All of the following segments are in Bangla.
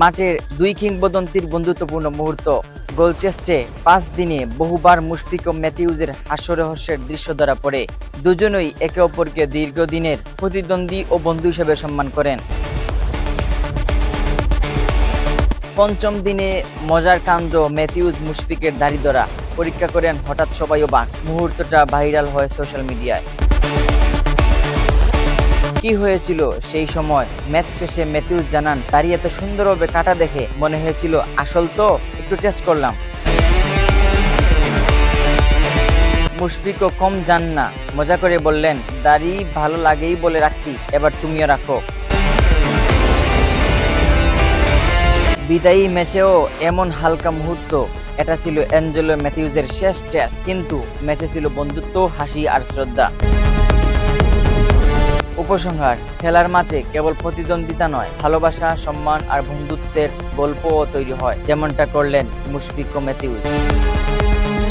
মাঠের দুই কিংবদন্তির বন্ধুত্বপূর্ণ মুহূর্ত। গোল চেস্টে পাঁচ দিনে বহুবার মুশফিক ও ম্যাথিউজের হাস্যরহস্যের দৃশ্য ধরা পড়ে। দুজনই একে অপরকে দীর্ঘদিনের প্রতিদ্বন্দ্বী ও বন্ধু হিসেবে সম্মান করেন। পঞ্চম দিনে মজার কাণ্ড ম্যাথিউজ মুশফিকের দাড়ি ধরা। পরীক্ষা করেন হঠাৎ সবাই ও অবাক। মুহূর্তটা ভাইরাল হয় সোশ্যাল মিডিয়ায়। কি হয়েছিল সেই সময়? ম্যাচ শেষে ম্যাথিউস জানান দাড়ি এত সুন্দরভাবে কাটা দেখে মনে হয়েছিল আসল তো একটু টেস্ট করলাম। মুশফিকও কম জান না। মজা করে বললেন, দাড়ি ভালো লাগেই বলে রাখছি, এবার তুমিও রাখো। বিদায়ী ম্যাচেও এমন হালকা মুহূর্ত, এটা ছিল অ্যাঞ্জেলো ম্যাথিউজের শেষ টেস্ট, কিন্তু ম্যাচে ছিল বন্ধুত্ব, হাসি আর শ্রদ্ধা। উপসংহার, খেলার মাঝে কেবল প্রতিদ্বন্দ্বিতা নয়, ভালোবাসা, সম্মান আর বন্ধুত্বের গল্পও তৈরি হয়। যেমনটা করলেন Mushfiq মেতিউজ।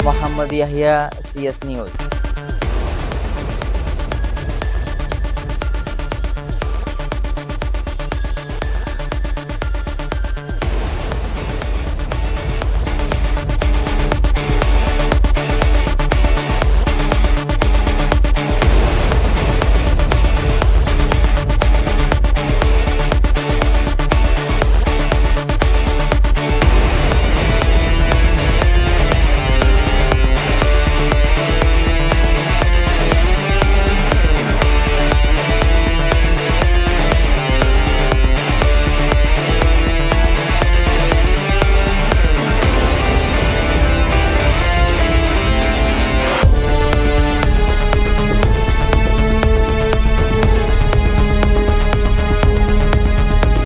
Mohammad Yahya, CS news.